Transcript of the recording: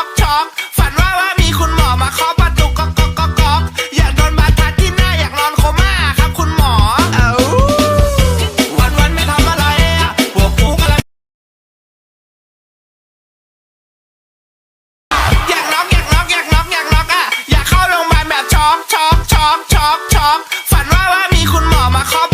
อกช็อกฝันว่าว่ามีคุณหมอมาเคาะประตูก๊อกก๊อกก๊อกอยากโดนบาดทะที่หน้าอยากนอนโคม่าครับคุณหมอ เอ้วันวันไม่ทำอะไรอะพวกกูกำลังอยากน็อกอยากน็อกอยากน็อกอยากน็อกอะอยากเข้าโรงพยาบาลแบบช็อกช็อกช็อกช็อกช็อกฝันว่าว่ามีคุณหมอมาเคาะ